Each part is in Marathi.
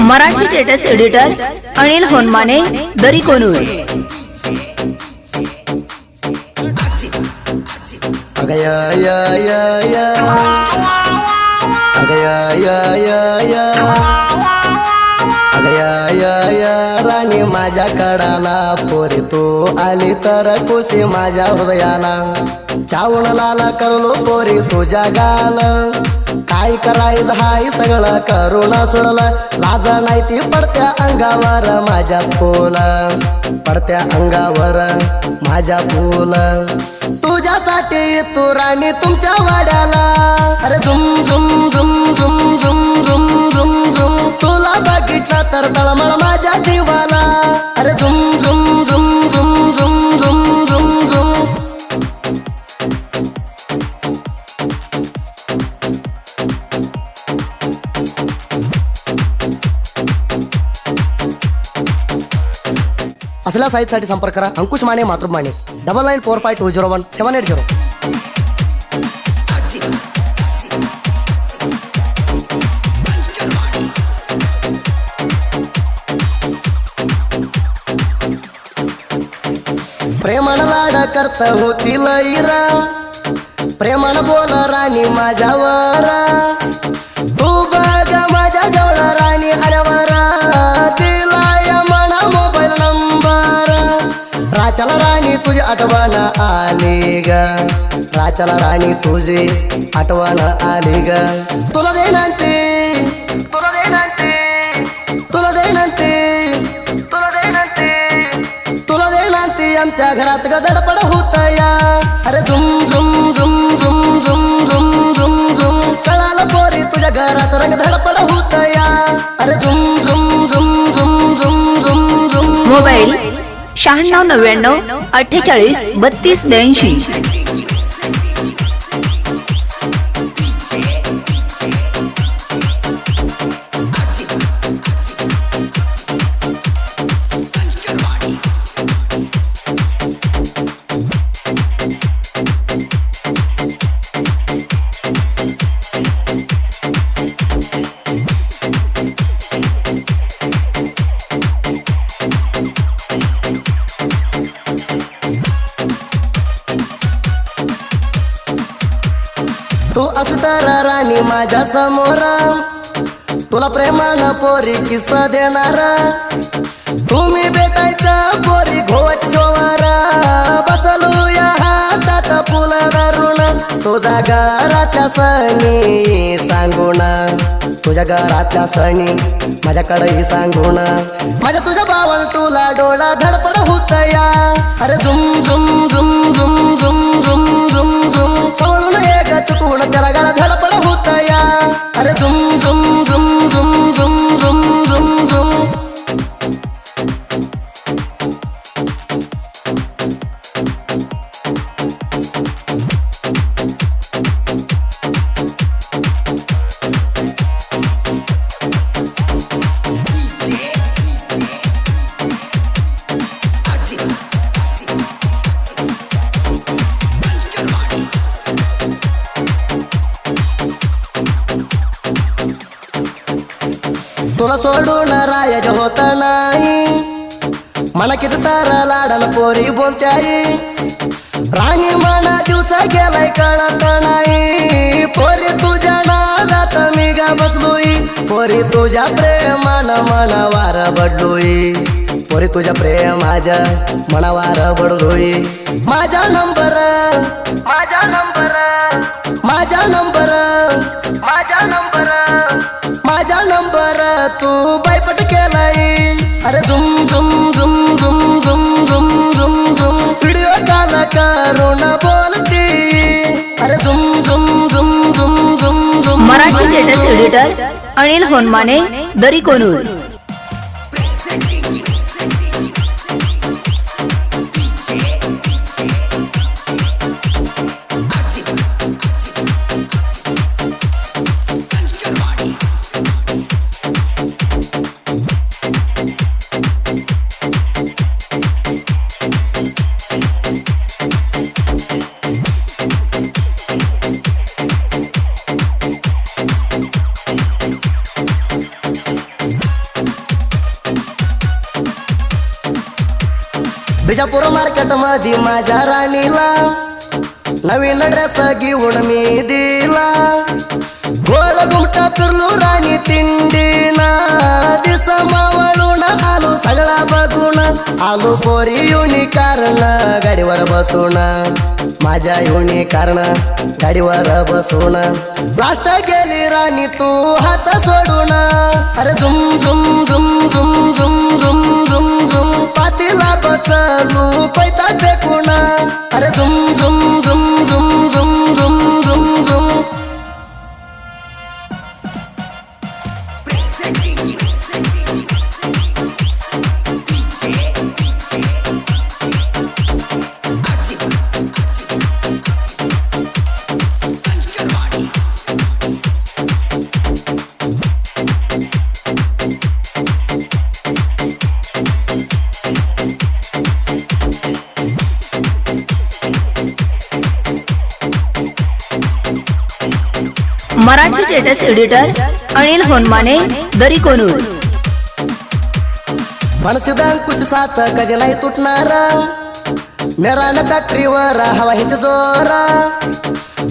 Marathi latest editor Anil Honmane Dari Konur. अगया या या या. राणी माझ्या कडाला. पोरी तू आली तर कुशी माझ्या हृदयाला. चावण लाला करलो पोरी तुझ्या गाल. काय करायचं हाय सगळं करुणा सोडला. लाज नाही ती पडत्या अंगावर माझ्या फुल. पडत्या अंगावर माझ्या फुल. तुझ्यासाठी तू राणी तुमच्या वाड्याला. अरे झुम झुम झुम झुम झुम. तर तळमळ माझ्या जीवाला अरे झुम झुम झुम झुम झुम झुम झुम झुम असल्या साईटसाठी संपर्क करा अंकुश माने मातृ Mane double nine four five two zero one seven eight zero प्रेमण लाड करत होती लईरा. प्रेमण बोल राणी माझ्यावर. तू बघ माझ्या जवळ राणी अरवरा तिला या म्हणा मोबाईल नंबर. राजाला राणी तुझी आठवण आली ग. राजाला राणी तुझी आठवण आली ग. तुला देणार ते आमच्या घरात गदडपड होत या अरे झुम झुम झुम झुम झुम झुम झुम झुम कळालं पोरी तुझ्या घरात रंग धडपड होत या अरे झुम झुम झुम झुम झुम झुम झुम मोबाईल शहाण्णव नव्याण्णव अठ्ठेचाळीस बत्तीस ब्याऐंशी आणि माझ्यासमोर. तुला प्रेमानं पोरी किस्सा देणार. तुम्ही भेटायचं पोरी घोवाची सोवार. बसलो या हातात फुल दारुण. तुझ्या घराच्या सणी सांगून. तुझ्या घरातल्या सणी माझ्याकडे सांगून. माझ्या तुझ्या बावळ तुला डोळा धडपड होत या. अरे झुम झुम झुम झुम झुम झुम झुम झुम. सोडून एक चुकवून त्याला तुला सोडून रायज होत नाही. मला किती तर लाडन पोरी बोलत्याई. राणी म्हणा दिवस गेलाय कळत नाही. पोरी तुझ्या नादात मी गा बसलोई पोरी तुझ्या प्रेमान मनावार बडलोई. पोरी तुझ्या प्रेमाच्या मनावार बडलोई. माझा नंबर माझा नंबर माझा नंबर माझा नंबर. मराठी एडिटर अनिल होनमाने दरी कोनूर. ಬಿಜಾಪುರ ಮಾರ್ಕೆಟ್ ಮಾದಿ ಮಾಜಾ ರಾಣಿಲ ನವೀನ ಡ್ರೆಸ್ ಆಗಿ ಉಣಮೀದಿಲ್ಲ ಗೋಲ ಗುಂಟ ತುರ್ಲು ರಾಣಿ ತಿಂಡಿನ. ದಿಸ ಮಾವಳುಣ ಹಾಲು ಸಗಳ ಬಗುಣ. ಹಾಲು ಪೋರಿ ಯುನಿ ಕಾರಣ ಗಡಿವರ ಬಸೋಣ. ಮಾಜಾ ಯುನಿ ಕಾರಣ ಗಡಿವರ ಬಸೋಣ. ಬ್ಲಾಸ್ಟ ಗೆಲಿ ರಾಣಿ ತೂ, ಹತ್ತ ಸೋಡೋಣ. ಅರೆ ಜುಮ್ ಜುಮ್ ಜುಮ್ ಜುಮ್ ಜುಮ್ nu tay Marathi editor Anil Honmane Dari Konur. मनसिदान कुछ साथ कधी नाही तुटणार. मेरान फॅक्टरीवर हवा हिच जोर.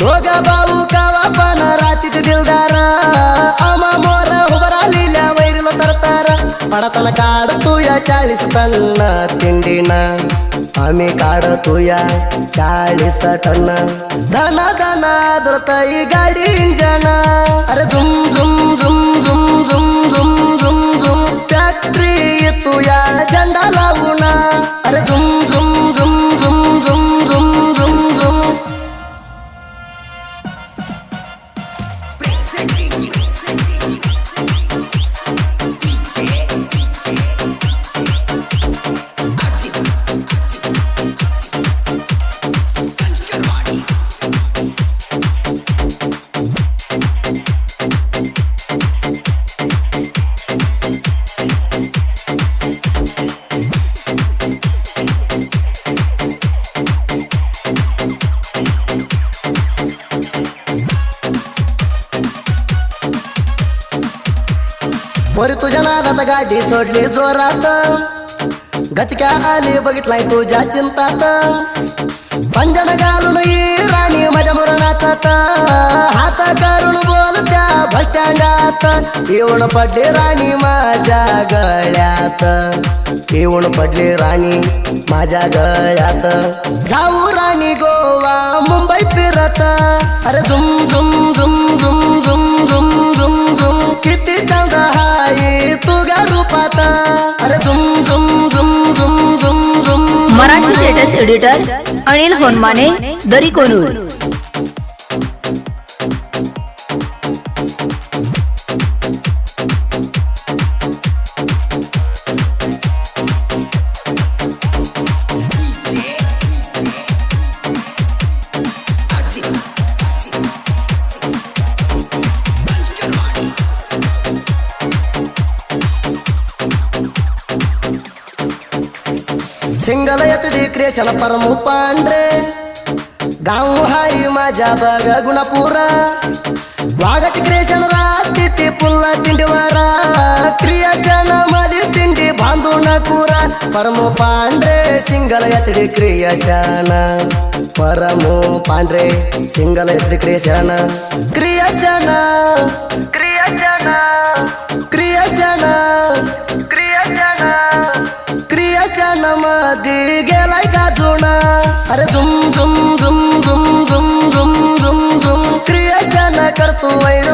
दोघा भाऊ कावा पण रातीत दिलदार. आमा मोर उभरा लिहिल्या वैरीला तरतार. पडताना काढ तू या चाळीस टन तिंडीन. आम्ही काढतो या चाळीस टन धना धना दुरताई गाडी इंजन अरे झुम झुम झुम झुम झुम झुम झुम झुम फॅक्टरी येतो या झेंडा लावून अरे झुम झुम झुम झुम झुम झुम झुम झुम झुम तुझ्या गाडी सोडली जोरात. गचक्या आली बघितलाय तुझ्या चिंतात. पंजन घालून ये राणी माझ्या मुरणाचात हात करून बोल त्या भस्टँडात येऊन पडली राणी माझ्या गळ्यात. येऊन पडली राणी माझ्या गळ्यात. जाऊ राणी गोवा मुंबई फिरत. अरे झुम झुम झुम झुम झुम झुम झुम झुम किती चांद हाय तुझ्या रूपात. अरे झुम झुम झुम झुम झुम झुम. Marathi latest editor Anil Honmane Dari Konur. single H D creation Parmu Pandhare गाव हाय माझ्या बघ गुणापुरा वाघाची क्रिएशन राहते ते पुन्हा तिंडीवारा क्रिएशन मध्ये तिंडी बांधून कुरा परमू पांढरे सिंगल एच डी क्रिएशन परमू पांढरे single H D creation creation creation creation अरे झुम झुम झुम झुम झुम झुम झुम झुम क्रियाशन करतो वैर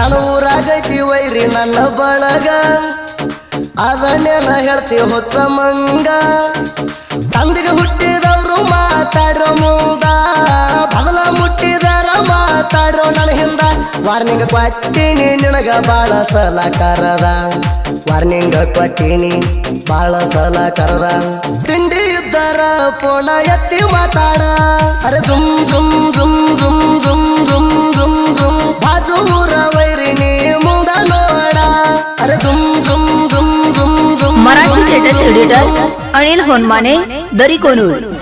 ನನ್ನ ಊರಾಗೈತಿ ವೈರಿ ನನ್ನ ಬಳಗ. ಅದನ್ನೇನ ಹೇಳ್ತಿ ಹೊತ್ತ ಮಂಗ. ತಂದಿಗೆ ಹುಟ್ಟಿದವರು ಮಾತಾಡೋ ಮುಂದ ಬದಲ ಮುಟ್ಟಿದಾರ ಮಾತಾಡೋ ನನ್ನ ಹಿಂದ. ವಾರ್ನಿಂಗ್ ಕೊಟ್ಟಿನಿ ನಿನಗ ಬಾಳ ಸಲ ಕರದ. ವಾರ್ನಿಂಗ್ ಕೊಟ್ಟಿನಿ ಬಾಳ ಸಲ ಕರದ. ತಿಂಡಿ ಇದ್ದಾರ ಪೋಣ ಎತ್ತಿ ಮಾತಾಡ. ಅರೆ ಝುಮ್ ಝುಮ್ ಝುಮ್ ಝುಮ್ ಝುಮ್ ಝುಮ್ ಝುಮ್ ಝುಮ್. ಬಾಜು ಊರವ एडिटर अनिल होनमाने दरी कोनूर.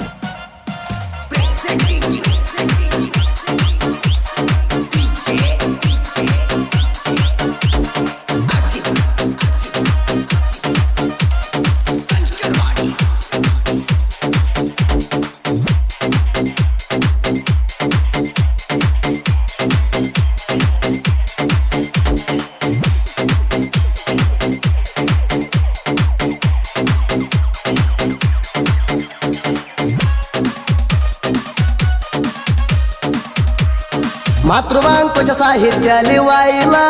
मातृवांकुश साहित्य लिवायला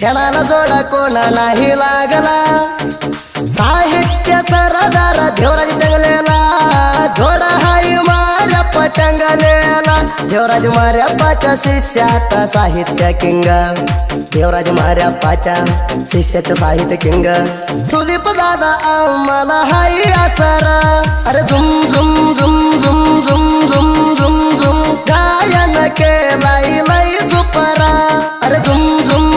हेणाला जोडा कोणा नाही लागला साहित्य सरदार देवराज टंगलेला जोडा हाई मार्या पटंगलेला देवराज मार्यापाच्या शिष्याचा साहित्य किंग देवराज मार्यापाच्या शिष्याचं साहित्य किंग सुदीप दादा आम्हाला हाई आसरा कायन के लाई लाई सुपरा अरे झुम झुम